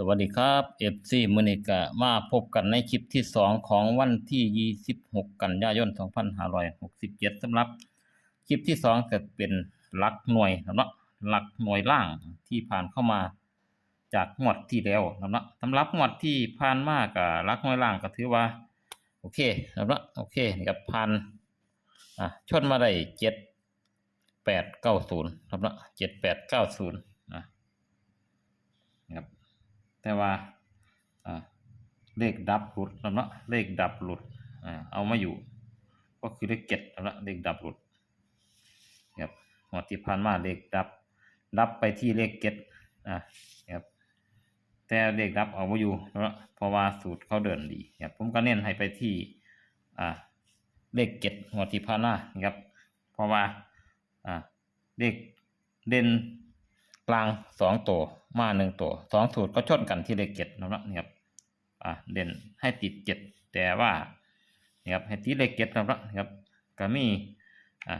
สวัสดีครับเอฟซีมือนิกะมาพบกันในคลิปที่ 2 ของวันที่ 26 กันยายน 2567สำหรับ คลิปที่2ก็เป็นหลักหน่วยนะเนาะหลักหน่วยล่างที่ผ่านเข้ามาจากงวดที่แล้วนะเนาะสำหรับงวดที่ผ่านมากับหลักหน่วยล่างก็ถือว่า โอเคนะเนาะโอเคกับผ่านอะชนมาได้เจ็ดแปดเก้าศูนย์ครับเนาะเจ็ดแปดเก้าศูนย์ แต่ว่าเลขดับหลุดแล้วเนาะเลขดับหลุดเอามาอยู่ ก็คือเลขเจ็ดแล้วเนะเลขดับหลุดครับหมดที่ผ่านมาเลขดับ ดับไปที่เลขเจ็ดอ่าครับแต่เลขดับเอามาอยู่แล้วเนาะเพราะว่าสูตรเขาเดินดีครับผมก็เน้นให้ไปที่เลขเจ็ดหัวดที่ผ่านมาครับเพราะว่าเลขเด่น ลางสองตัวมาหนึ่งตัวสองสูตรก็ชนกันที่เลขเจ็ดนะครับนี่ครับอ่าเด่นให้ติดเจ็ดแต่ว่านี่ครับให้ติดเลขเจ็ดนะครับนี่ครับก็มีอ่า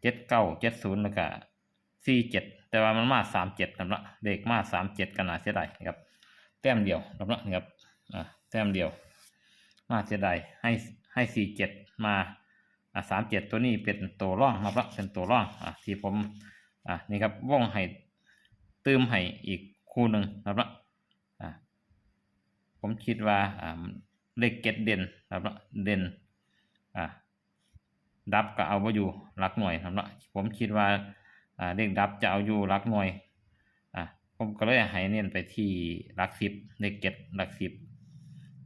เจ็ดเก้าเจ็ดศูนย์แล้วก็สี่เจ็ดแต่ว่ามันมาสามเจ็ดนะครับเลขมาสามเจ็ดกันนาเสียดายนะครับแต้มเดียวนะครับนี่ครับอ่าแต้มเดียว มาเสียดายให้ให้สี่เจ็ดมาอ่าสามเจ็ดตัวนี้เป็นตัวร่องนะครับเป็นตัวร่องอ่าที่ผมอะนี่ครับว่องให้ เตืมให้อีกคู่หนึ่งนะครับอะผมคิดว่าเลขเก็ดเด่นนะครับเด่นอะดับก็เอาไว้อยู่หลักหน่วยนะครับผมคิดว่าเลขดับจะเอาอยู่หลักหน่วยผมก็เลยให้เน้นไปที่หลักสิบเลขเก็ดหลักสิบ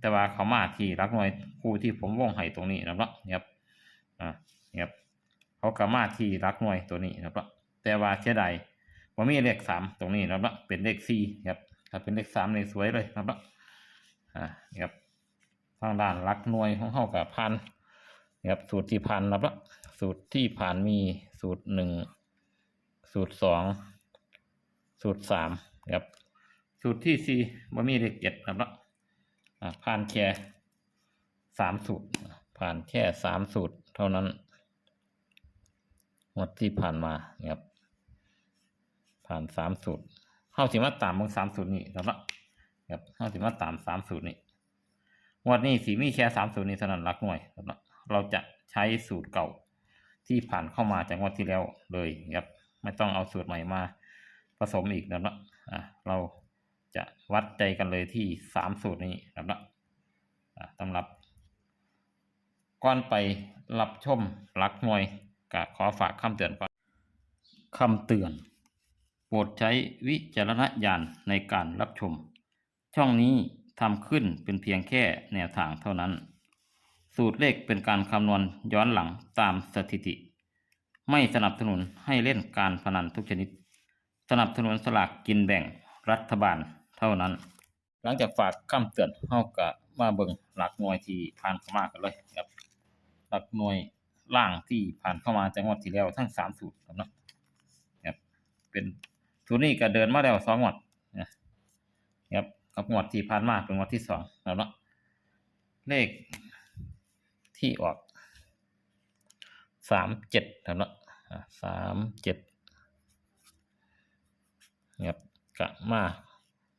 แต่ว่าเขามาที่หลักหน่วยคู่ที่ผมว่องให้ตรงนี้นะครับเนี่ยครับอะเนี่ยครับเขาก็มาที่หลักหน่วยตัวนี้นะครับแต่ว่าเสียดาย ว่ามีเลขสามตรงนี้นะครับ เป็นเลขสี่ครับถ้าเป็นเลขสามในสวยเลยนะครับอ่าครับทางด้านลักหน่วยของเฮากับพันนี่ครับสูตรที่พันนะครับสูตรที่ผ่านมีสูตรหนึ่งสูตรสองสูตรสามครับสูตรที่สี่ว่ามีเลขเจ็ดนะครับอ่าผ่านแค่สามสูตร ผ่านแค่สามสูตรเท่านั้นงวดที่ผ่านมานะครับ ผ่านสามสูตรเข้าสิมาตามมึงสามสูตรนี่ครับครับเข้าสิมาตามสามสูตรนี่วดนี้สีมีแค่สามสูตรนี้เท่านั้นรักหน่วยครับเราจะใช้สูตรเก่าที่ผ่านเข้ามาจากงวดที่แล้วเลยครับ ไม่ต้องเอาสูตรใหม่มาผสมอีกนะครับอะเราจะวัดใจกันเลยที่สามสูตรนี้นะครับอะสำหรับก่อนไปรับชมรักหน่วยก็ขอฝากคำเตือนก่อนคำเตือน รดใช้วิจารณญาณในการรับชม ช่องนี้ทำขึ้นเป็นเพียงแค่แนวทางเท่านั้น สูตรเลขเป็นการคำนวณย้อนหลังตามสถิติ ไม่สนับสนุนให้เล่นการพนันทุกชนิด สนับสนุนสลากกินแบ่งรัฐบาลเท่านั้น หลังจากฝากคำเตือนเฮาก็มาเบิงหลักหน่วยที่ผ่านเข้ามากันเลยครับ หลักหน่วยล่างที่ผ่านเข้ามาจากงวดที่แล้วทั้งสามสูตรครับเนาะครับเป็น ตรนี้ก็เดินมาแล้วสองงวดนะครับกับงวดที่ผ่านมาเป็นงวดที่สองครับเนาะเลขที่ออกสามเจ็ดครับเนาะสามเจ็ดนะครับกะมา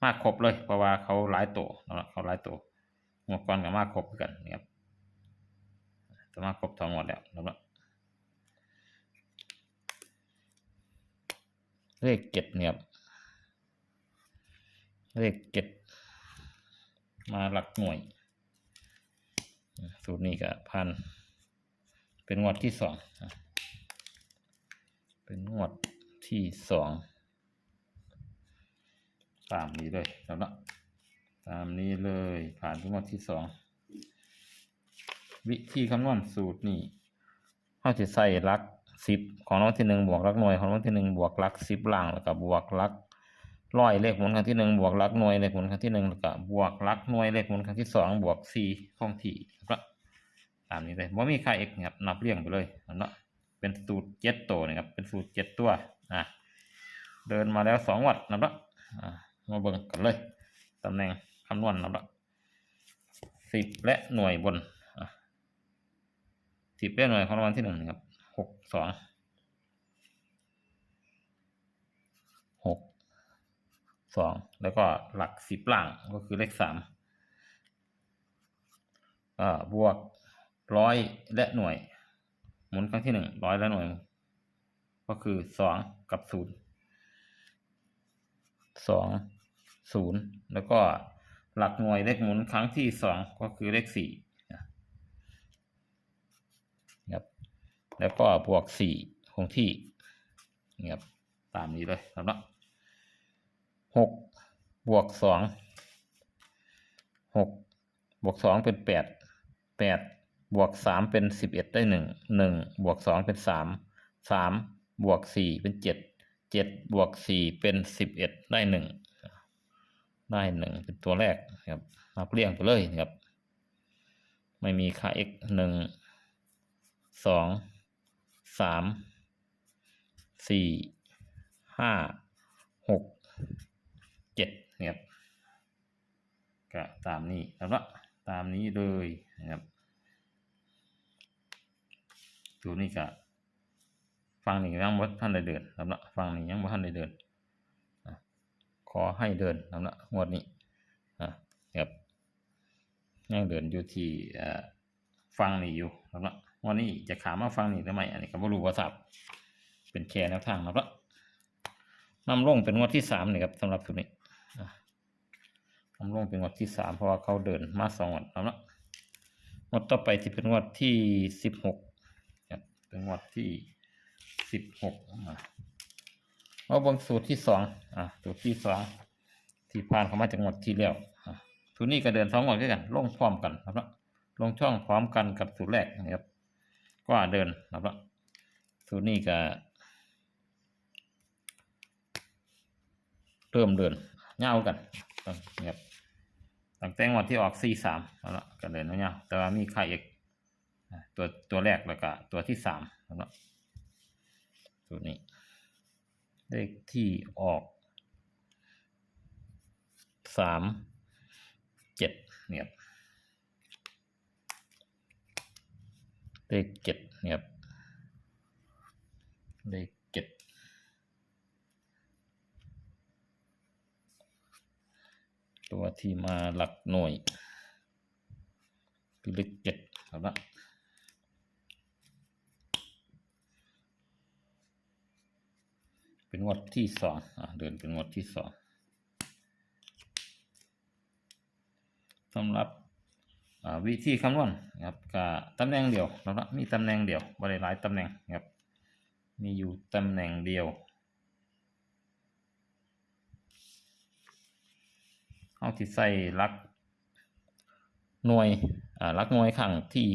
มาครบเลย เพราะว่าเขาหลายตัวนะครับเขาหลายตัวงวดก่อนกับมาครบกันนะครับสามารถครบทั้งหมดแล้วนะครับ เลขเจ็ดเนี่ยครับเลขเจ็ดมาหลักหน่วย สูตรนี้ก็พัน เป็นงวดที่สองเป็นงวดที่สองตามนี้เลยแล้วนะตามนี้เลยผ่านเป็นงวดที่สองวิธีคำนวณสูตรนี่เขาจะใส่หลัก สิบของรางวัลที่หนึ่งบวกลักหน่วยของรางวัลที่หนึ่งบวกลักสิบล่างแล้วก็บวกลักร้อยเลขหมุนครั้งที่หนึ่งบวกลักหน่วยเลขหมุนครั้งที่หนึ่งแล้วก็บวกลักหน่วยเลขหมุนครั้งที่สองบวกสี่คงที่ครับตามนี้เลยว่ามีค่าเอกครับนับเรียงไปเลยเนาะเป็นสูตรเจ็ดตัวนะครับเป็นสูตรเจ็ดตัวอะเดินมาแล้วสองวัดนะครับอะมาเบิ่งกันเลยตำแหน่งคำนวณนะครับสิบและหน่วยบนสิบเลขหน่วยของรางวัลที่หนึ่งนะครับ หกสองหกสองแล้วก็หลักสิบล่างก็คือเลขสามบวกร้อยและหน่วย หมุนครั้งที่หนึ่งร้อยและหน่วย ก็คือสองกับศูนย์สองศูนย์แล้วก็หลักหน่วยเลขหมุนครั้งที่สองก็คือเลขสี่นะครับ แล้วก็บวกสี่คงที่นะครับตามนี้เลยครับหกบวกสองหกบวกสองเป็นแปดแปดบวกสามเป็นสิบเอ็ดได้หนึ่งหนึ่งบวกสองเป็นสามสามบวกสี่เป็นเจ็ดเจ็ดบวกสี่เป็นสิบเอ็ดได้หนึ่งได้หนึ่งเป็นตัวแรกนะครับนับเรียงไปเลยนะครับ ไม่มีค่า x หนึ่งสอง สามสี่ห้าหกเจ็ดนะครับก็ตามนี้แล้วละตามนี้เลยนะครับตัวนี้ก็ฟังนี่ยังบ่ท่านได้เดินแล้วละฟังนี่ยังบ่ท่านได้เดินขอให้เดินแล้วละงวดนี้อะครับยังเดินอยู่ที่ฟังนี่อยู่แล้วละ วันนี้จะขามาฟังนี่ได้ไมอันนี้ก็บ่รู้ว่าทราบเป็นแค่แนวทางแล้วละนำลงเป็นงวดที่สามนี่ครับสำหรับตัวนี้นำลงเป็นงวดที่สามเพราะว่าเขาเดินมาสองงวดแล้วละงวดต่อไปที่เป็นงวดที่สิบหกครับเป็นงวดที่สิบหกอะเอาบางสูตรที่สองอะสูตรที่สองที่ผ่านเข้ามาจากงวดที่แล้วอะสูตรนี้ก็เดินสองงวดด้วยกันลงพร้อมกันครับละลงช่องพร้อมกันกับสูตรแรกนะครับ ก็เดินครับละสูตรนี้ก็เริ่มเดินเงาวกันนะครับตั้งแต่วันที่ออก C สามแล้วก็เดินเงาแต่ว่ามีค่าเอกตัวตัวแรกแล้วก็ตัวที่สามแล้วละตัวนี้ เลขที่ออกสามเจ็ดเนี่ยครับ เลขเจ็ดนี่ยครับเลขเจ็ดตัวที่มาหลักหน่วยคือเลขเจ็ดครับละเป็นงวดที่สองอะเดินเป็นงวดที่สองสำหรับ วิธีคำนวณนะครับกับตำแหน่งเดียวนะครับมีตำแหน่งเดียวบริหลายตำแหน่งนะครับ มีอยู่ตำแหน่งเดียวเอาที่ใส่ลักหน่วยอ่าลักหน่วยครั้งที่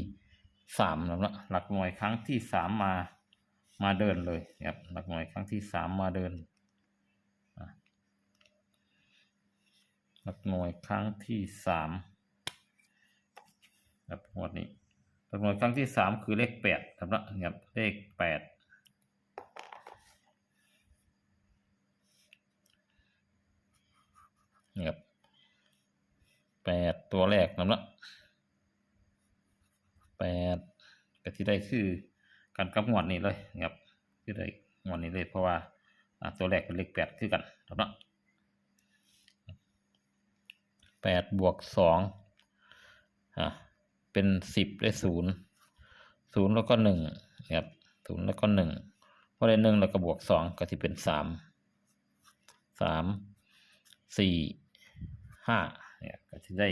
สามแล้วละหลักหน่วยครั้งที่สามมามาเดินเลยนะครับหลักหน่วยครั้งที่สามมาเดินหลักหน่วยครั้งที่สาม ครับหมวดนี้หลักหน่วยครั้งที่สามคือเลขแปดครับละนะครับเลขแปดนี่ครับแปดตัวแรกนั่นละแปดก็ที่ได้คือการกำงวดนี้เลยนะครับที่ได้งวดนี้เลยเพราะว่าตัวแรกเป็นเลขแปดคือกันครับนะแปดบวกสองอะ เป็นสิบได้ศูนย์ศูนย์แล้วก็หนึ่งนะครับศูนย์แล้วก็หนึ่งพอได้หนึ่งแล้วก็บวกสองก็ที่เป็นสามสามสี่ห้าเนี่ยก็จะได้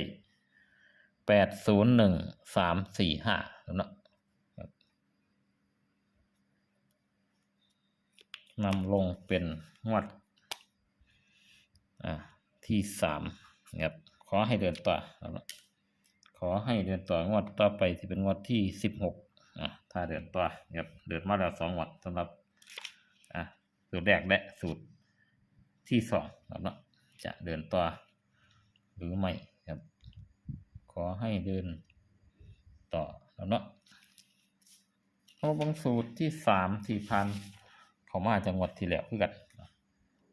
แปดศูนย์หนึ่งสามสี่ห้าแล้วเนาะครับนำลงเป็นงวดอ่าที่สามนะครับขอให้เดินต่อแล้วเนาะ ขอให้เดินต่องวดต่อไปที่เป็นงวดที่สิบหกอะถ้าเดินต่อนะครับเดินมาแล้วสองงวดสำหรับอะสูตรแรกและสูตรที่สองครับเนาะจะเดินต่อหรือไม่ครับ ขอให้เดินต่อแล้วเนาะเอาบางสูตรที่สามที่พันเขามาจังหวัดที่แล้วคือกัน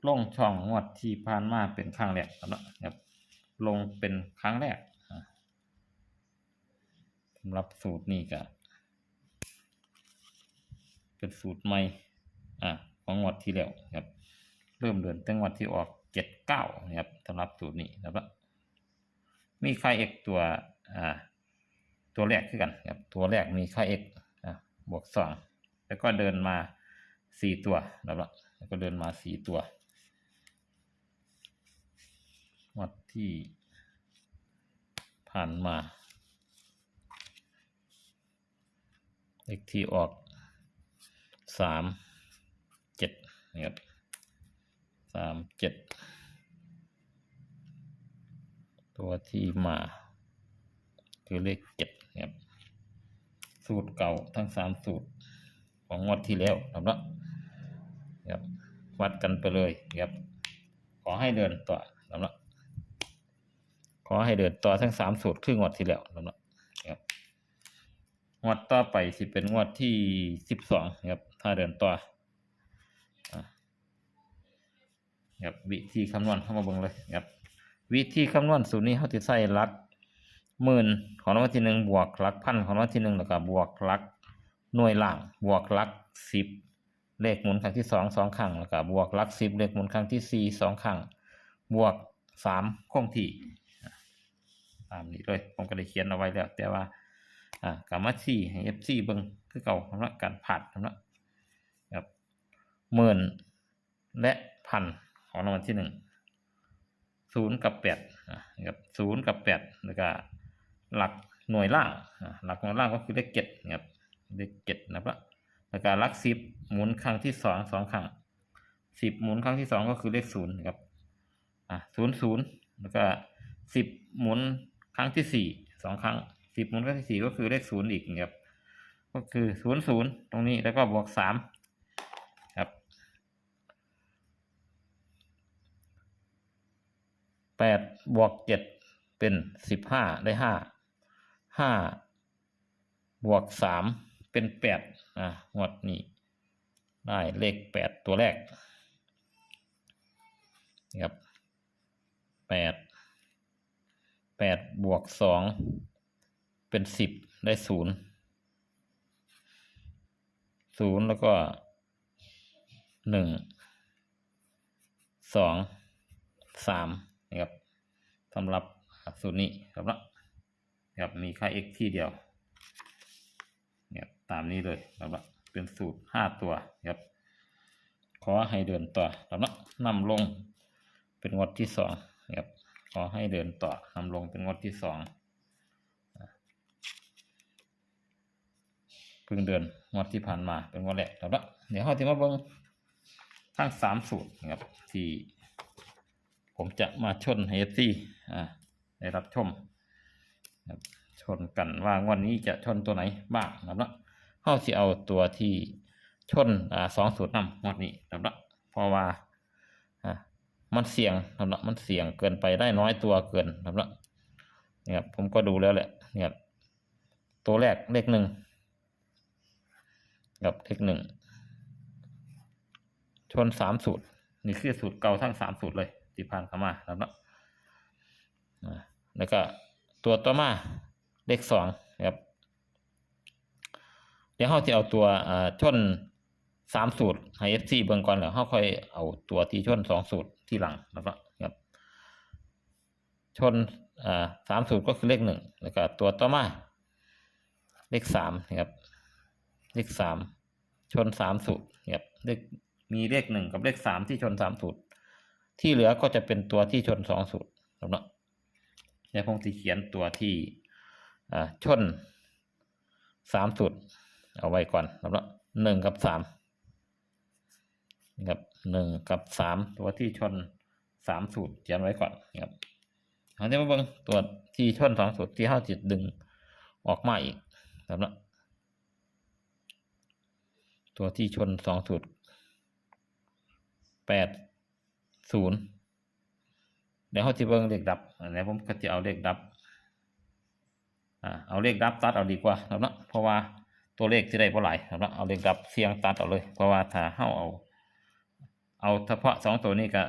ลงช่องงวดที่ผ่านมาเป็นครั้งแรกแล้วเนาะครับลงเป็นครั้งแรกำหรับสูตรนี้ก็เป็นสูตรใหม่อะของงวดที่แล้วครับ เริ่มเดินตั้งวันที่ออกเจ็ดเก้านะครับสำหรับสูตรนี้นะครับมีค่า x ตัวอ่าตัวแรกขึ้นกันครับตัวแรกมีค่า x อ่าบวกสองแล้วก็เดินมาสี่ตัวนะครับแล้วก็เดินมาสี่ตัววัดที่ผ่านมา เลขที่ออกสามเจ็ดนะครับสามเจ็ดตัวที่มาคือเลขเจ็ดนะครับสูตรเก่าทั้งสามสูตรของงวดที่แล้วนะครับครับวัดกันไปเลยครับ ขอให้เดินต่อนะครับขอให้เดินต่อทั้งสามสูตรคืองวดที่แล้วนะครับครับ งวดต่อไปสิเป็นงวดที่สิบสองครับ ถ้าเดินต่อครับวิธีคำนวณเข้ามาเบิ่งเลยครับวิธีคำนวณสูตรนี้เขาจะใส่ลักหมื่นของรางวัลที่หนึ่งบวกลักพันของรางวัลที่หนึ่งแล้วก็บวกลักหน่วยล่างบวกลักสิบเลขหมุนครั้งที่สองสองครั้งแล้วก็บวกลักสิบเลขหมุนครั้งที่สี่สองครั้งบวกสามคงที่ตามนี้เลยผมก็ได้เขียนเอาไว้แล้ว แต่ว่า อ่ากามาซี่ให้เอฟซีเบิ่งคือเก่าสำหรับการผัดสำหรับครับหมื่นและพันของรางวัลที่หนึ่งศูนย์กับแปดนะครับศูนย์กับแปดแล้วก็หลักหน่วยล่างหลักหน่วยล่างก็คือเลขเจ็ดนะครับเลขเจ็ดนะครับแล้วก็หลักสิบหมุนครั้งที่สองสองครั้งสิบหมุนครั้งที่สองก็คือเลขศูนย์นะครับอ่าศูนย์ศูนย์แล้วก็สิบหมุนครั้งที่สี่สองครั้ง สิบหมุนครั้งที่สี่ก็คือเลขศูนย์อีกครับ ก็คือศูนย์ศูนย์ตรงนี้แล้วก็บวกสามครับแปดบวกเจ็ดเป็นสิบห้าได้ห้าห้าบวกสามเป็นแปดอะงวดนี้ได้เลขแปดตัวแรกนะครับแปดแปดบวกสอง เป็นสิบได้ศูนย์ศูนย์แล้วก็หนึ่งสองสามนะครับสำหรับสูตรนี้ครับละครับมีค่า x ที่เดียวเนี่ยตามนี้เลยครับละเป็นสูตรห้าตัวครับขอให้เดินต่อครับละนำลงเป็นงวดที่สองครับขอให้เดินต่อนำลงเป็นงวดที่สอง เพิ่งเดือนงวดที่ผ่านมาเป็นงวดแรกแล้วละเดี๋ยวเราจะมาเบิ่งทั้งสามสูตรนะครับที่ผมจะมาชนให้ซี่อ่าได้รับชมครับชนกันว่างวันนี้จะชนตัวไหนบ้างนะครับละเขาจะเอาตัวที่ชนอ่าสองสูตรนำงวดนี้นะครับละเพราะว่าอ่ามันเสี่ยงนะครับละมันเสี่ยงเกินไปได้น้อยตัวเกินนะครับละเนี่ยผมก็ดูแล้วแหละเนี่ยครับตัวแรกเลขหนึ่ง กับเลขหนึ่งชนสามสูตร นี่คือสูตรเก่าทั้งสามสูตรเลยที่ผ่านเข้ามาแล้วเนาะแล้วก็ตัวต่อมาเลขสองครับเดี๋ยวเราจะเอาตัวอ่าชนสามสูตรให้เอฟซีเบิ่งก่อนแล้วเราค่อยเอาตัวที่ชนสองสูตรที่หลังแล้วก็ครับ ชนอ่าสามสูตรก็คือเลขหนึ่งแล้วก็ตัวต่อมา เลขสามนะครับ เลขสามชนสามสูตรครับเลขมีเลขหนึ่งกับเลขสามที่ชนสามสูตร ที่เหลือก็จะเป็นตัวที่ชนสองสูตรครับเนาะเดี๋ยวผมจะเขียนตัวที่อ่าชนสามสูตร เอาไว้ก่อนครับเนาะหนึ่งกับสามนะครับหนึ่งกับสามตัวที่ชนสามสูตรเขียนไว้ก่อนครับอาเดี๋ยวมาเบิ่งตัวที่ชนสองสูตรที่ห้าจิตดึงออกมาอีกครับเนาะ ตัวที่ชนสองสูตรแปดศูนย์เดี๋ยวเขาจะเบิ่งเลขดับอันนี้ผมก็จะเอาเลขดับอ่าเอาเลขดับตัดเอาดีกว่าครับเนาะเพราะว่าตัวเลขที่ได้บ่หลายครับเนาะเอาเลขดับเสียงตัดเอาเลย เพราะว่าถ้าเฮาเอา เอาเฉพาะสองตัวนี้ก็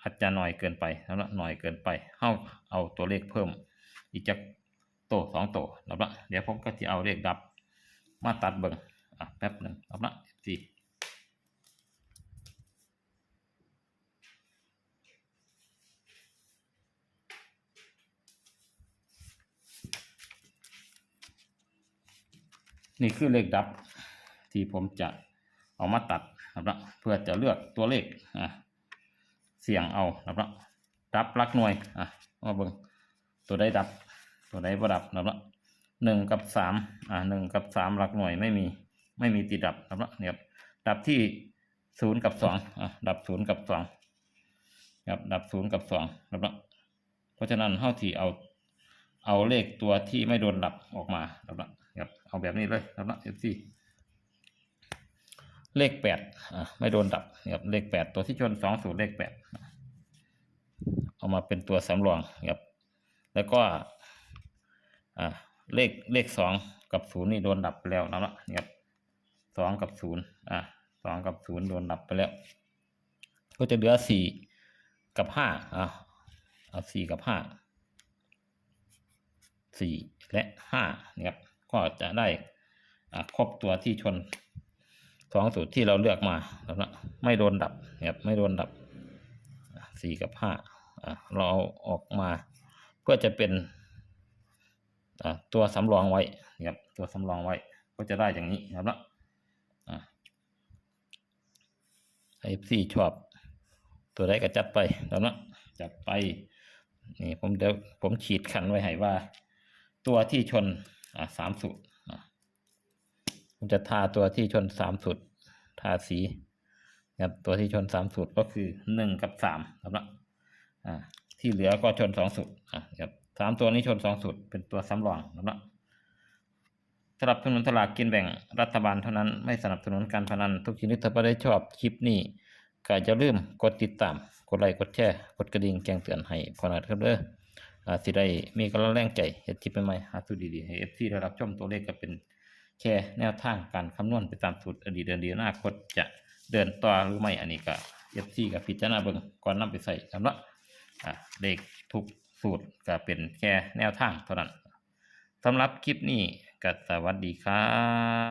อาจจะหน่อยเกินไปครับเนาะหน่อยเกินไปเฮาเอาตัวเลขเพิ่ม อีกจากตัวสองโตครับเนาะเดี๋ยวผมก็จะเอาเลขดับมาตัดเบิ่ง อะแป๊บหนึ่งเอาละสินี่คือเลขดับที่ผมจะเอามาตัดนะครับเพื่อจะเลือกตัวเลขอะเสี่ยงเอานะครับดับลักหน่วยอะมาเบิ่งตัวได้ดับ ตัวได้ประดับนะครับหนึ่งกับสามอะหนึ่งกับสามหลักหน่วยไม่มี ไม่มีติดดับนะครับเนี่ยครับดับที่ศูนย์กับสองอะดับศูนย์กับสองครับดับศูนย์กับสองนะครับเนาะเพราะฉะนั้นเท่าที่เอาเอาเลขตัวที่ไม่โดนดับออกมาครับครับเอาแบบนี้เลยครับนะเอฟซีเลขแปดอะไม่โดนดับครับเลขแปดตัวที่ชนสองศูนย์เลขแปดเอามาเป็นตัวสำรองครับแล้วก็อ่าเลขเลขสองกับศูนย์นี่โดนดับไปแล้วนะครับนะครับ สองกับศูนย์อะสองกับศูนย์โดนดับไปแล้ว ก็จะเหลือสี่กับห้าอะเอาสี่กับห้าสี่และห้านะครับก็จะได้อ่าครบตัวที่ชนสองสูตรที่เราเลือกมาแล้วนะไม่โดนดับนะครับไม่โดนดับสี่กับห้าอ่าเราเอาออกมา เพื่อจะเป็นอ่าตัวสำรองไว้นะครับตัวสำรองไว้ก็จะได้อย่างนี้นะครับ นะไอซีชอบ ตัวใดก็จัดไปแล้วนะจัดไป นี่ผมเดี๋ยวผมขีดขันไว้ให้ว่า ตัวที่ชนอ่าสามสูตรผมจะทาตัวที่ชนสามสูตรทาสีนะครับตัวที่ชนสามสูตรก็คือหนึ่งกับสามครับนะอ่าที่เหลือก็ชนสองสูตรอะครับสามตัวนี้ชนสองสูตรเป็นตัวสำรองครับนะ สำหรับสนุนสลากกินแบ่งรัฐบาลเท่านั้นไม่สนับสนุนการพนันทุกชนิดถ้าไม่ได้ชอบคลิปนี้ก็จะลืมกดติดตาม กดไลค์กดแชร์กดกระดิ่งแจ้งเตือนให้พอนะครับเด้ออาสิได้มีกำลังแรงใจเฮ็ดคลิปใหม่ๆหาสูตรดีๆให้ FC ได้รับชมตัวเลขก็เป็นแค่แนวทางการคำนวณไปตามสูตรอดีตเดินดีอนาคตจะเดินต่อหรือไม่อันนี้ก็ FC กับพิจารณาเบิ่งก่อนนำไปใส่สำหรับอ่าเลขทุกสูตรก็เป็นแค่แนวทางเท่านั้นสำหรับคลิปนี้ ก็สวัสดีครับ